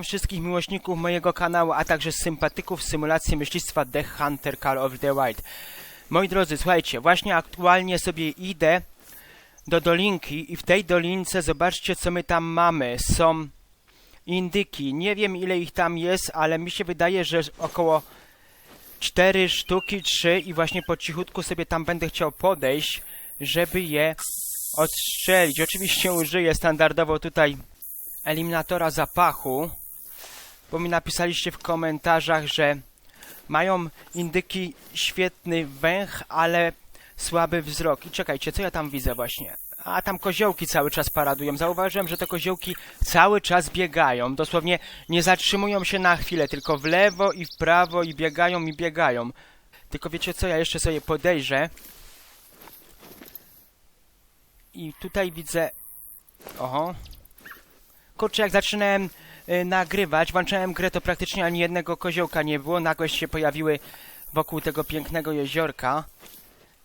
Witam wszystkich miłośników mojego kanału, a także sympatyków symulacji myślistwa The Hunter Call of the Wild. Moi drodzy, słuchajcie, właśnie aktualnie sobie idę do dolinki i w tej dolince zobaczcie co my tam mamy. Są indyki. Nie wiem ile ich tam jest, ale mi się wydaje, że około cztery sztuki, trzy i właśnie po cichutku sobie tam będę chciał podejść, żeby je odstrzelić. Oczywiście użyję standardowo tutaj eliminatora zapachu, bo mi napisaliście w komentarzach, że mają indyki świetny węch, ale słaby wzrok. I czekajcie, co ja tam widzę właśnie? A tam koziołki cały czas paradują. Zauważyłem, że te koziołki cały czas biegają. Dosłownie nie zatrzymują się na chwilę, tylko w lewo i w prawo i biegają i biegają. Tylko wiecie co, ja jeszcze sobie podejrzę. I tutaj widzę... Oho. Kurczę, jak zaczynałem nagrywać, włączałem grę, to praktycznie ani jednego koziołka nie było. Nagle się pojawiły wokół tego pięknego jeziorka.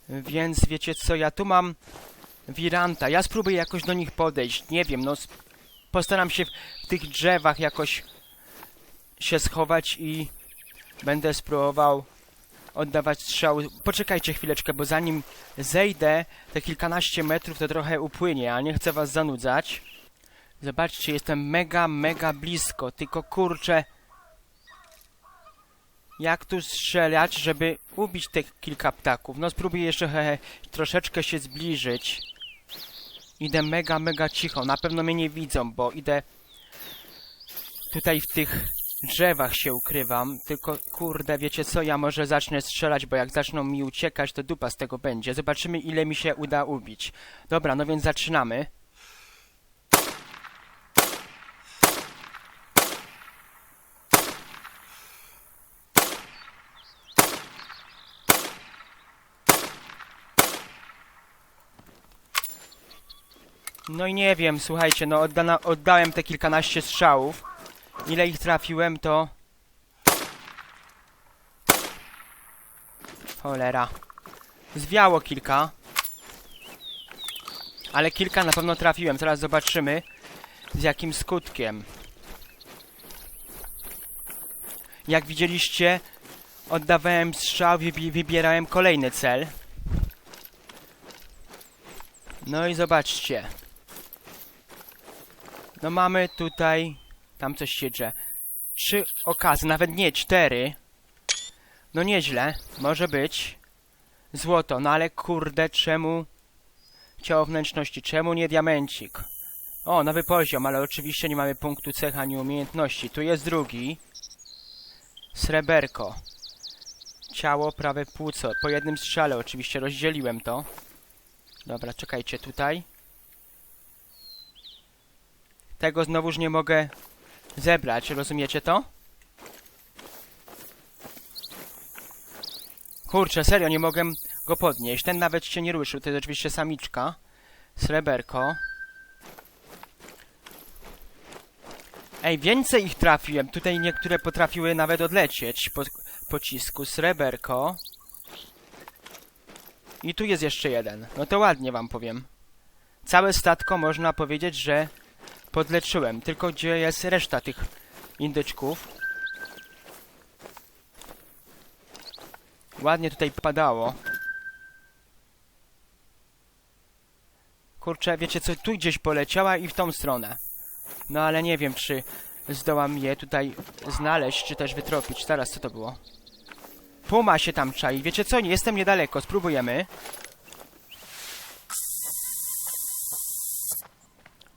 Więc wiecie co, ja tu mam wiranta. Ja spróbuję jakoś do nich podejść. Nie wiem, no postaram się w, w tych drzewach jakoś się schować i będę spróbował oddawać strzał. Poczekajcie chwileczkę, bo zanim zejdę te kilkanaście metrów, to trochę upłynie, a nie chcę was zanudzać. Zobaczcie, jestem mega, mega blisko, tylko kurczę... Jak tu strzelać, żeby ubić te kilka ptaków? No spróbuję jeszcze he, he, troszeczkę się zbliżyć. Idę mega, mega cicho. Na pewno mnie nie widzą, bo idę tutaj w tych drzewach się ukrywam. Tylko kurde, wiecie co? Ja może zacznę strzelać, bo jak zaczną mi uciekać, to dupa z tego będzie. Zobaczymy, ile mi się uda ubić. Dobra, no więc zaczynamy. No i nie wiem, słuchajcie, no oddana, oddałem te kilkanaście strzałów. Ile ich trafiłem, to... Cholera. Zwiało kilka. Ale kilka na pewno trafiłem. Zaraz zobaczymy, z jakim skutkiem. Jak widzieliście, oddawałem strzał, wybi wybierałem kolejny cel. No i zobaczcie. No mamy tutaj... Tam coś się drze. Trzy okazy, nawet nie, cztery. No nieźle, może być. Złoto, no ale kurde, czemu... Ciało wnętrzności, czemu nie diamencik? O, nowy poziom, ale oczywiście nie mamy punktu cech ani umiejętności. Tu jest drugi. Sreberko. Ciało, prawe płuco. Po jednym strzale oczywiście rozdzieliłem to. Dobra, czekajcie tutaj. Tego znowuż nie mogę zebrać, rozumiecie to? Kurczę, serio, nie mogę go podnieść. Ten nawet się nie ruszył, to jest oczywiście samiczka. Sreberko. Ej, więcej ich trafiłem. Tutaj niektóre potrafiły nawet odlecieć po pocisku. Sreberko. I tu jest jeszcze jeden. No to ładnie wam powiem. Całe statko można powiedzieć, że podleczyłem. Tylko gdzie jest reszta tych indyczków? Ładnie tutaj padało. Kurczę, wiecie co, tu gdzieś poleciała i w tą stronę. No ale nie wiem, czy zdołam je tutaj znaleźć, czy też wytropić. Teraz co to było? Puma się tam czai. Wiecie co, nie jestem niedaleko, spróbujemy.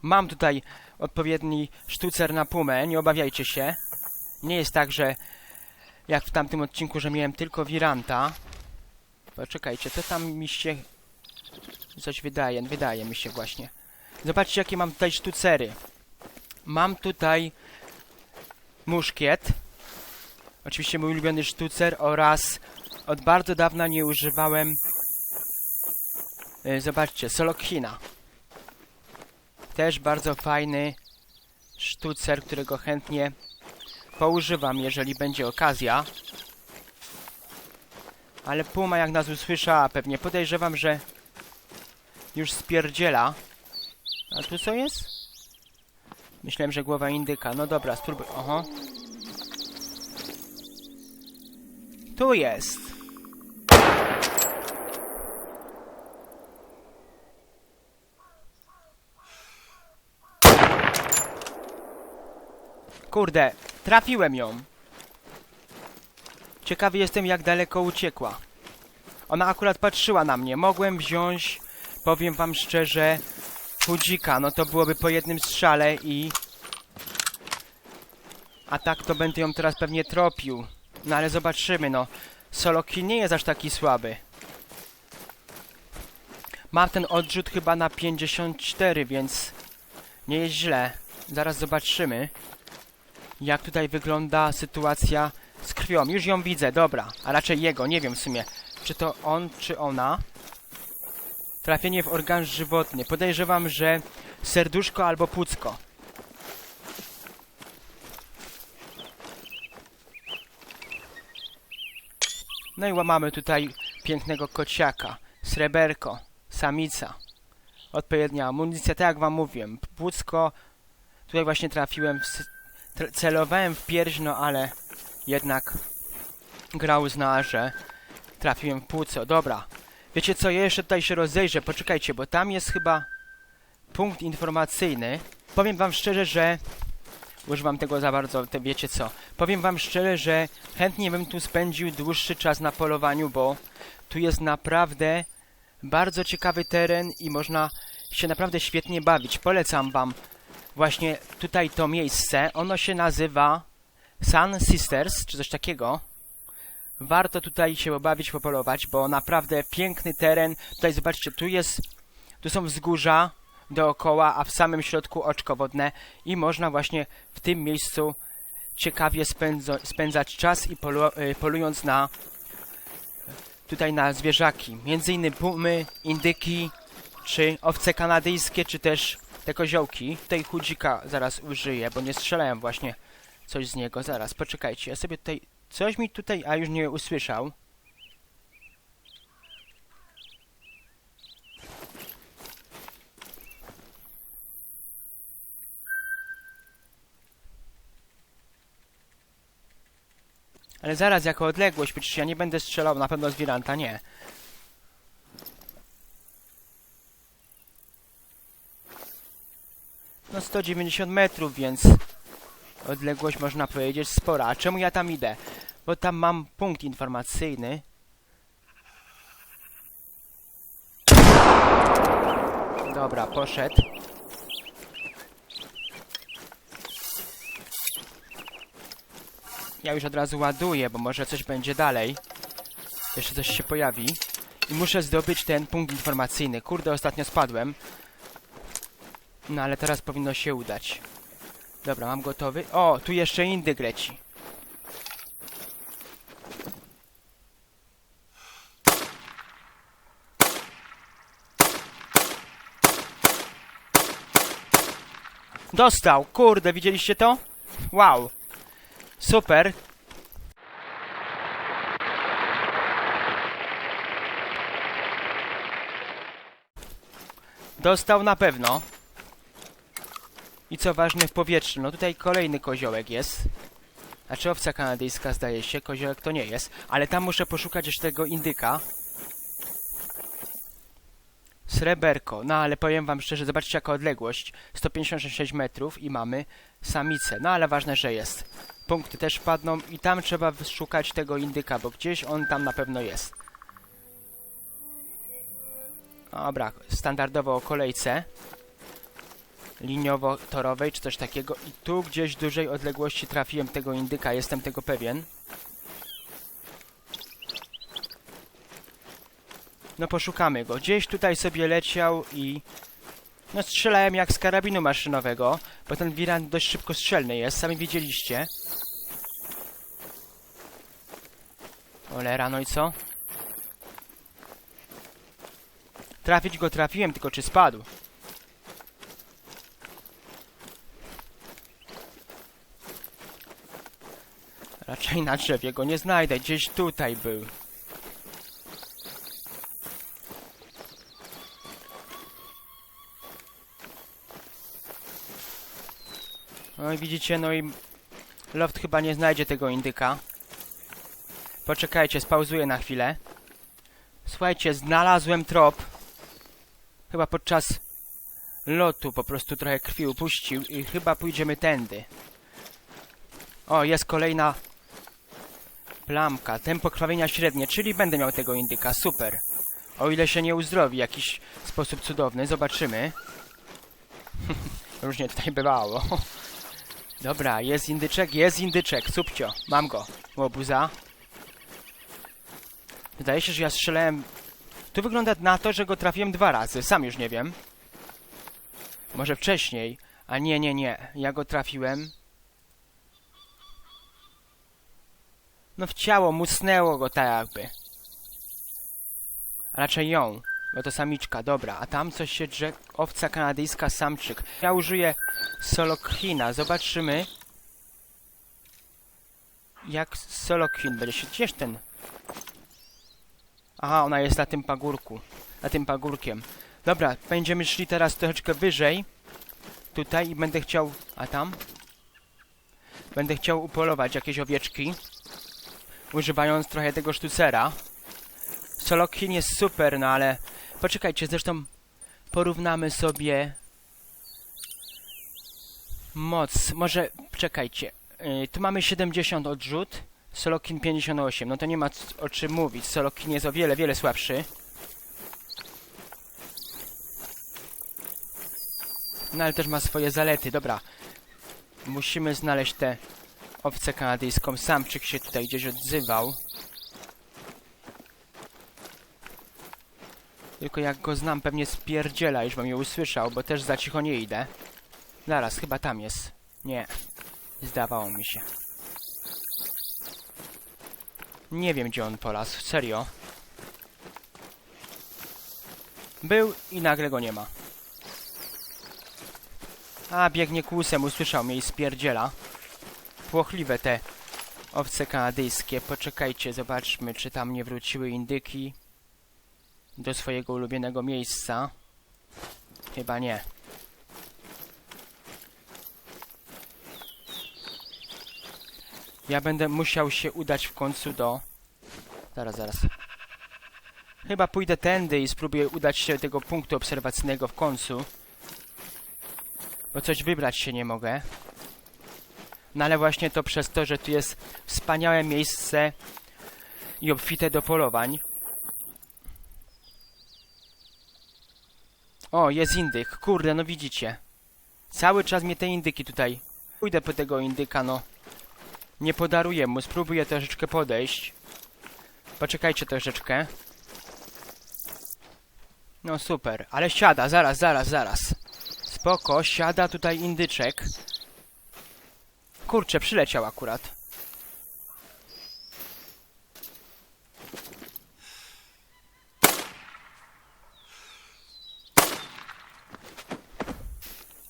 Mam tutaj odpowiedni sztucer na pumę, nie obawiajcie się. Nie jest tak, że jak w tamtym odcinku, że miałem tylko wiranta. Poczekajcie, to tam mi się coś wydaje, wydaje mi się właśnie. Zobaczcie, jakie mam tutaj sztucery. Mam tutaj muszkiet. Oczywiście mój ulubiony sztucer oraz od bardzo dawna nie używałem y, zobaczcie, Solokhina. Też bardzo fajny sztucer, którego chętnie poużywam, jeżeli będzie okazja. Ale Puma jak nas usłyszała pewnie podejrzewam, że już spierdziela. A tu co jest? Myślałem, że głowa indyka. No dobra, spróbuj. Oho. Tu jest. Kurde, trafiłem ją. Ciekawy jestem, jak daleko uciekła. Ona akurat patrzyła na mnie. Mogłem wziąć, powiem wam szczerze, chudzika. No to byłoby po jednym strzale i... A tak to będę ją teraz pewnie tropił. No ale zobaczymy, no. Solo kill nie jest aż taki słaby. Mam ten odrzut chyba na 54, więc nie jest źle. Zaraz zobaczymy, jak tutaj wygląda sytuacja z krwią. Już ją widzę, dobra. A raczej jego, nie wiem w sumie. Czy to on, czy ona? Trafienie w organ żywotny. Podejrzewam, że serduszko albo płucko. No i mamy tutaj pięknego kociaka. Sreberko. Samica. Odpowiednia amunicja, tak jak wam mówiłem. Płucko. Tutaj właśnie trafiłem w... Celowałem w pierś, no ale jednak grał zna, że trafiłem w płuco. Dobra. Wiecie co, ja jeszcze tutaj się rozejrzę, poczekajcie, bo tam jest chyba punkt informacyjny. Powiem wam szczerze, że używam tego za bardzo, to wiecie co. Powiem wam szczerze, że chętnie bym tu spędził dłuższy czas na polowaniu, bo tu jest naprawdę bardzo ciekawy teren i można się naprawdę świetnie bawić. Polecam wam właśnie tutaj to miejsce. Ono się nazywa Sun Sisters, czy coś takiego. Warto tutaj się pobawić, popolować, bo naprawdę piękny teren. Tutaj zobaczcie, tu jest, tu są wzgórza dookoła, a w samym środku oczko wodne i można właśnie w tym miejscu ciekawie spędzo, spędzać czas i polu, y, polując na tutaj na zwierzaki. Między innymi pumy, indyki, czy owce kanadyjskie, czy też te koziołki. Tutaj chudzika zaraz użyję, bo nie strzelałem właśnie coś z niego. Zaraz, poczekajcie, ja sobie tutaj... Coś mi tutaj... A, już nie usłyszał. Ale zaraz, jako odległość, przecież ja nie będę strzelał na pewno z Wiranta, nie. No 190 metrów, więc odległość można powiedzieć spora. A czemu ja tam idę? Bo tam mam punkt informacyjny. Dobra, poszedł. Ja już od razu ładuję, bo może coś będzie dalej. Jeszcze coś się pojawi. I muszę zdobyć ten punkt informacyjny. Kurde, ostatnio spadłem. No ale teraz powinno się udać. Dobra, mam gotowy. O, tu jeszcze indyk. Dostał! Kurde, widzieliście to? Wow! Super! Dostał na pewno. I co ważne w powietrzu, no tutaj kolejny koziołek jest. Znaczy owca kanadyjska zdaje się, koziołek to nie jest. Ale tam muszę poszukać jeszcze tego indyka. Sreberko, no ale powiem wam szczerze, zobaczcie jaka odległość. 156 metrów i mamy samicę. No ale ważne, że jest. Punkty też padną i tam trzeba szukać tego indyka, bo gdzieś on tam na pewno jest. Dobra, standardowo o kolejce liniowo-torowej, czy coś takiego. I tu gdzieś w dużej odległości trafiłem tego indyka, jestem tego pewien. No poszukamy go. Gdzieś tutaj sobie leciał i... No strzelałem jak z karabinu maszynowego, bo ten Wirant dość szybko strzelny jest, sami widzieliście. Olera, no i co? Trafić go trafiłem, tylko czy spadł? Raczej na drzewie go nie znajdę, gdzieś tutaj był. No i widzicie, no i Loft chyba nie znajdzie tego indyka. Poczekajcie, spauzuję na chwilę. Słuchajcie, znalazłem trop. Chyba podczas lotu po prostu trochę krwi upuścił i chyba pójdziemy tędy. O, jest kolejna plamka. Tempo krwawienia średnie, czyli będę miał tego indyka. Super. O ile się nie uzdrowi w jakiś sposób cudowny, zobaczymy. Różnie tutaj bywało. Dobra, jest indyczek, jest indyczek, subcio, mam go. Łobuza. Wydaje się, że ja strzelałem... Tu wygląda na to, że go trafiłem dwa razy, sam już nie wiem. Może wcześniej, a nie, nie, nie, ja go trafiłem. No w ciało, musnęło go tak jakby. Raczej ją, bo to samiczka, dobra. A tam coś się drze... Owca kanadyjska, samczyk. Ja użyję Solokrina, zobaczymy. Jak Solokrin będzie się... Gdzież ten... Aha, ona jest na tym pagórku. Na tym pagórkiem. Dobra, będziemy szli teraz troszeczkę wyżej. Tutaj i będę chciał... A tam? Będę chciał upolować jakieś owieczki. Używając trochę tego sztucera. Solokin jest super, no ale... Poczekajcie, zresztą porównamy sobie... Moc. Może... Czekajcie. Yy, tu mamy 70 odrzut. Solokin 58. No to nie ma o czym mówić. Solokin jest o wiele, wiele słabszy. No ale też ma swoje zalety. Dobra. Musimy znaleźć tę owcę kanadyjską. Samczyk się tutaj gdzieś odzywał. Tylko jak go znam, pewnie spierdziela, już bym je usłyszał, bo też za cicho nie idę. Zaraz, chyba tam jest. Nie. Zdawało mi się. Nie wiem, gdzie on polasł. Serio. Był i nagle go nie ma. A, biegnie kłusem, usłyszał mnie i spierdziela. Płochliwe te owce kanadyjskie. Poczekajcie, zobaczmy, czy tam nie wróciły indyki do swojego ulubionego miejsca. Chyba nie. Ja będę musiał się udać w końcu do... Zaraz, zaraz. Chyba pójdę tędy i spróbuję udać się do tego punktu obserwacyjnego w końcu. Bo coś wybrać się nie mogę. No ale właśnie to przez to, że tu jest wspaniałe miejsce i obfite do polowań. O, jest indyk. Kurde, no widzicie. Cały czas mnie te indyki tutaj... Pójdę po tego indyka, no. Nie podaruję mu, spróbuję troszeczkę podejść. Poczekajcie troszeczkę. No super, ale siada, zaraz, zaraz, zaraz. Spoko, siada tutaj indyczek. Kurczę, przyleciał akurat.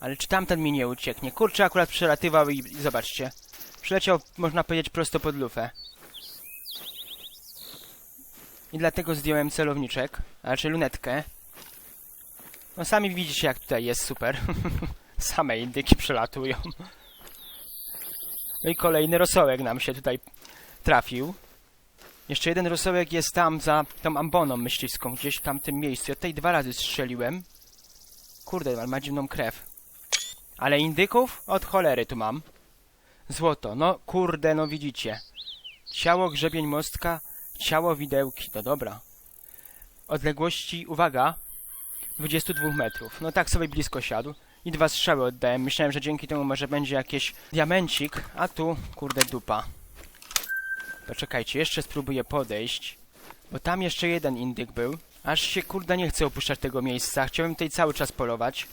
Ale czy tamten mi nie ucieknie? Kurczę, akurat przelatywał i, i zobaczcie. Przyleciał, można powiedzieć, prosto pod lufę. I dlatego zdjąłem celowniczek, a raczej lunetkę. No sami widzicie, jak tutaj jest super. Same indyki przelatują. No i kolejny rosołek nam się tutaj trafił. Jeszcze jeden rosołek jest tam za tą amboną myśliwską, gdzieś w tamtym miejscu. Ja tutaj dwa razy strzeliłem. Kurde, ma dziwną krew. Ale indyków? Od cholery tu mam. Złoto. No kurde, no widzicie. Ciało grzebień mostka, ciało widełki. No dobra. Odległości, uwaga, 22 metrów. No tak sobie blisko siadł. I dwa strzały oddałem. Myślałem, że dzięki temu może będzie jakiś diamencik, a tu, kurde, dupa. To czekajcie, jeszcze spróbuję podejść. Bo tam jeszcze jeden indyk był. Aż się, kurde, nie chcę opuszczać tego miejsca. Chciałem tutaj cały czas polować.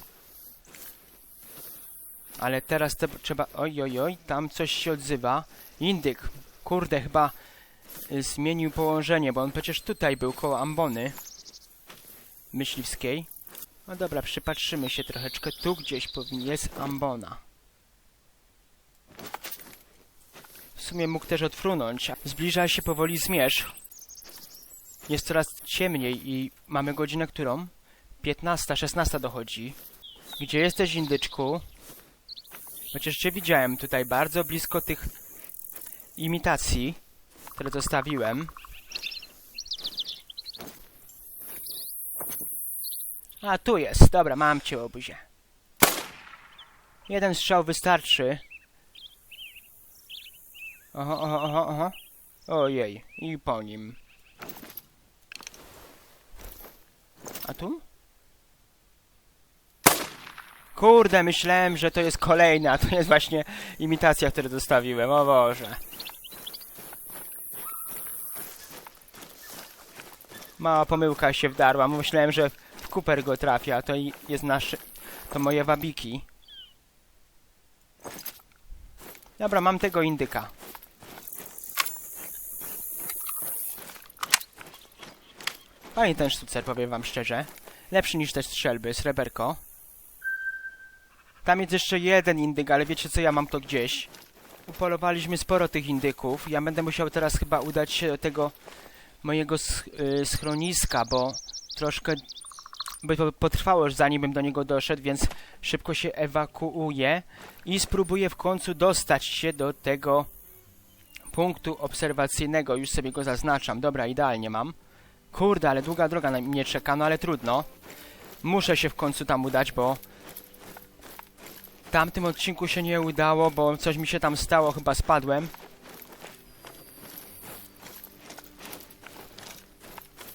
Ale teraz to trzeba... Oj, oj, oj, tam coś się odzywa. Indyk. Kurde, chyba y, zmienił położenie, bo on przecież tutaj był, koło ambony. Myśliwskiej. No dobra, przypatrzymy się troszeczkę. Tu gdzieś powinien jest ambona. W sumie mógł też odfrunąć. Zbliża się powoli zmierzch. Jest coraz ciemniej i mamy godzinę którą? 15, 16 dochodzi. Gdzie jesteś, indyczku? Chociaż jeszcze widziałem tutaj bardzo blisko tych imitacji, które zostawiłem. A, tu jest. Dobra, mam cię, obuzie. Jeden strzał wystarczy. Oho, oho, oho, oho. Ojej, i po nim. A tu? Kurde, myślałem, że to jest kolejna, to jest właśnie imitacja, którą zostawiłem, o Boże. Mała pomyłka się wdarła, myślałem, że Cooper go trafia, to jest nasz... to moje wabiki. Dobra, mam tego indyka. Fajny ten sztucer, powiem wam szczerze. Lepszy niż te strzelby, sreberko. Tam jest jeszcze jeden indyk, ale wiecie co, ja mam to gdzieś. Upolowaliśmy sporo tych indyków. Ja będę musiał teraz chyba udać się do tego mojego sch y, schroniska, bo troszkę potrwało, zanim bym do niego doszedł, więc szybko się ewakuuję i spróbuję w końcu dostać się do tego punktu obserwacyjnego. Już sobie go zaznaczam. Dobra, idealnie mam. Kurde, ale długa droga na mnie czeka, no ale trudno. Muszę się w końcu tam udać, bo w tamtym odcinku się nie udało, bo coś mi się tam stało, chyba spadłem.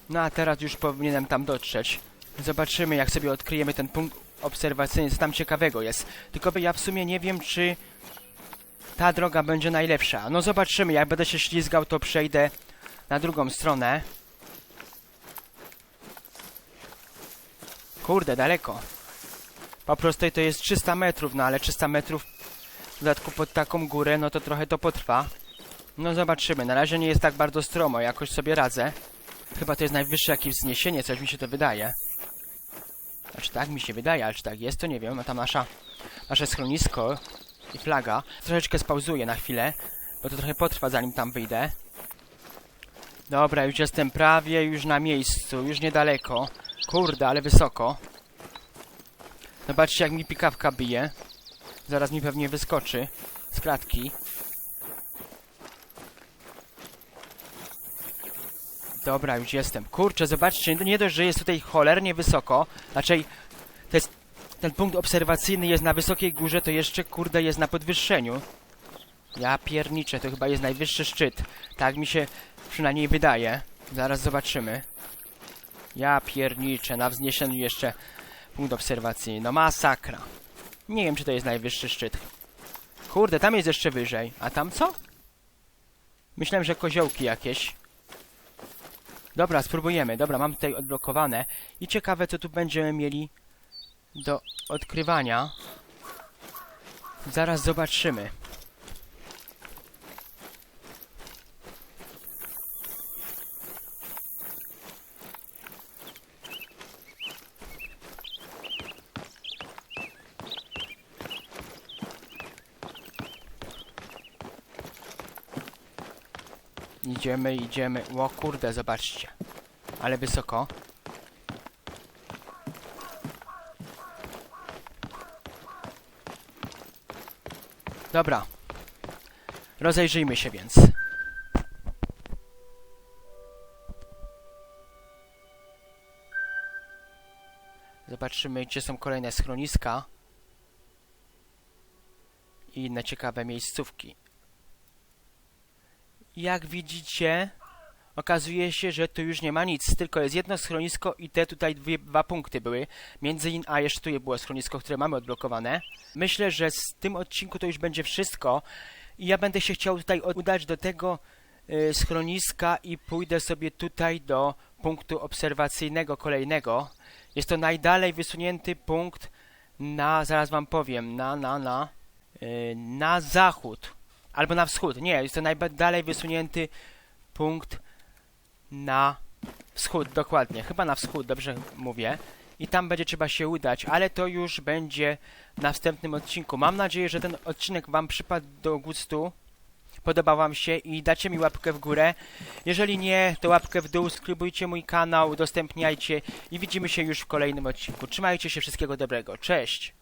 No a teraz już powinienem tam dotrzeć. Zobaczymy, jak sobie odkryjemy ten punkt obserwacyjny, co tam ciekawego jest. Tylko ja w sumie nie wiem, czy ta droga będzie najlepsza. No zobaczymy, jak będę się ślizgał, to przejdę na drugą stronę. Kurde, daleko. Po prostu to jest 300 metrów, no ale 300 metrów w dodatku pod taką górę, no to trochę to potrwa. No zobaczymy, na razie nie jest tak bardzo stromo, jakoś sobie radzę. Chyba to jest najwyższe jakieś wzniesienie, coś mi się to wydaje. Znaczy tak mi się wydaje, ale czy tak jest, to nie wiem. No tam nasza, nasze schronisko i flaga. Troszeczkę spauzuję na chwilę, bo to trochę potrwa zanim tam wyjdę. Dobra, już jestem prawie już na miejscu, już niedaleko. Kurde, ale wysoko. Zobaczcie jak mi pikawka bije. Zaraz mi pewnie wyskoczy z klatki. Dobra, już jestem. Kurczę, zobaczcie, nie dość, że jest tutaj cholernie wysoko, raczej to jest, ten punkt obserwacyjny jest na wysokiej górze, to jeszcze, kurde, jest na podwyższeniu. Ja pierniczę, to chyba jest najwyższy szczyt. Tak mi się przynajmniej wydaje. Zaraz zobaczymy. Ja pierniczę, na wzniesieniu jeszcze punkt obserwacyjny. No masakra. Nie wiem, czy to jest najwyższy szczyt. Kurde, tam jest jeszcze wyżej. A tam co? Myślałem, że koziołki jakieś. Dobra, spróbujemy. Dobra, mam tutaj odblokowane. I ciekawe, co tu będziemy mieli do odkrywania. Zaraz zobaczymy. Idziemy, idziemy. O kurde, zobaczcie. Ale wysoko. Dobra. Rozejrzyjmy się więc. Zobaczymy, gdzie są kolejne schroniska i inne ciekawe miejscówki. Jak widzicie, okazuje się, że tu już nie ma nic, tylko jest jedno schronisko i te tutaj dwie, dwa punkty były. Między innymi, a jeszcze tu było schronisko, które mamy odblokowane. Myślę, że z tym odcinku to już będzie wszystko i ja będę się chciał tutaj udać do tego y, schroniska i pójdę sobie tutaj do punktu obserwacyjnego kolejnego. Jest to najdalej wysunięty punkt na, zaraz wam powiem, na, na, na, y, na zachód. Albo na wschód. Nie, jest to najdalej wysunięty punkt na wschód, dokładnie. Chyba na wschód, dobrze mówię. I tam będzie trzeba się udać, ale to już będzie w następnym odcinku. Mam nadzieję, że ten odcinek Wam przypadł do gustu. Podobał Wam się i dacie mi łapkę w górę. Jeżeli nie, to łapkę w dół, subskrybujcie mój kanał, udostępniajcie i widzimy się już w kolejnym odcinku. Trzymajcie się, wszystkiego dobrego. Cześć!